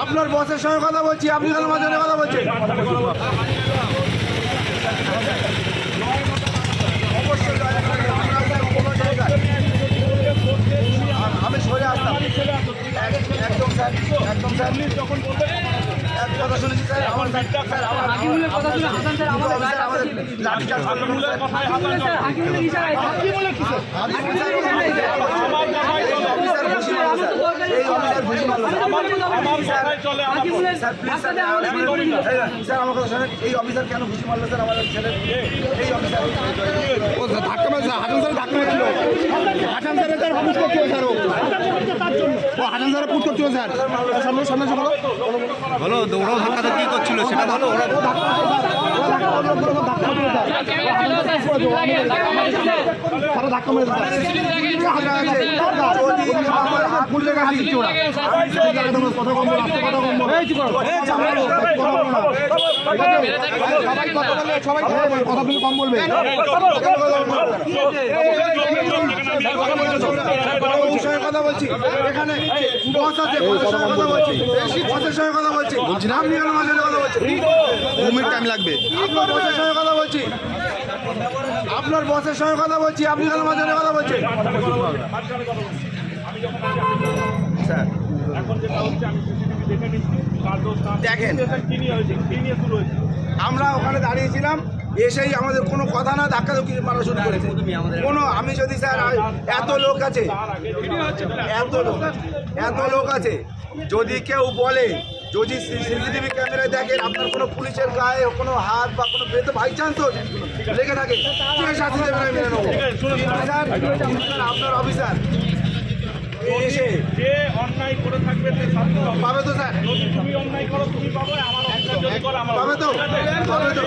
আপনার বসের সঙ্গে কথা বলছি, আপনি কেন মাঝে কথা বলছেন আমি সরে আসতাম এক- একদম স্যার একদম স্যার। যখন এক কথা শুনেছি স্যার আমার স্যার আমার হাকিমুলের কথা শুনে হাসান স্যার আমাদের আমাদের স্যার হাকিমুলের ইশারায় হাকিমুলের হাকিমুলের আমাদের আমার কথা এই অফিসার কেন খুশি মারলো স্যার আমাদের ছেলে? এই অফিসার ধাক্কা মেরেছে হাসান স্যার ধাক্কা মেরেছিল। হাসান স্যার করছিল স্যার ও হাসান স্যারের করছিল স্যার সামনে সামনে এসে বলো দৌড়াও ধাক্কাতে কি করছিল সেটা বলো ওরা ধাক্কা গেছি কথা কম বলবে কথা বলছি এখানে বস আছে বসের সঙ্গে কথা বলছি বসের সঙ্গে কথা বলছি বলছি না আপনি কেন মাঝে কথা বলছেন দু মিনিট টাইম লাগবে আপনার বসের সঙ্গে কথা বলছি আপনার বসের সঙ্গে কথা বলছি আপনি কেন মাঝে কথা বলছেন স্যার দেখেন আমরা ওখানে দাঁড়িয়েছিলাম এসেই আমাদের কোনো কথা না ধাক্কা ধুকি মারা শুরু করেছে। কোনো আমি যদি স্যার এত লোক আছে এত লোক এত লোক আছে। যদি কেউ বলে যদি সিসিটিভি ক্যামেরায় দেখেন আপনার কোনো পুলিশের গায়ে কোনো হাত বা কোনো বেতো বাই চান্সও লেগে থাকে কে শাস্তি দেবেন আমি মেনে নেব। আপনার অফিসার এসে যে অন্যায় করে থাকবে পাবে। তো স্যার। তুমি অন্যায় করো তুমি পাবে আমার অন্যায় করো আমার পাবে তো? পাবে তো?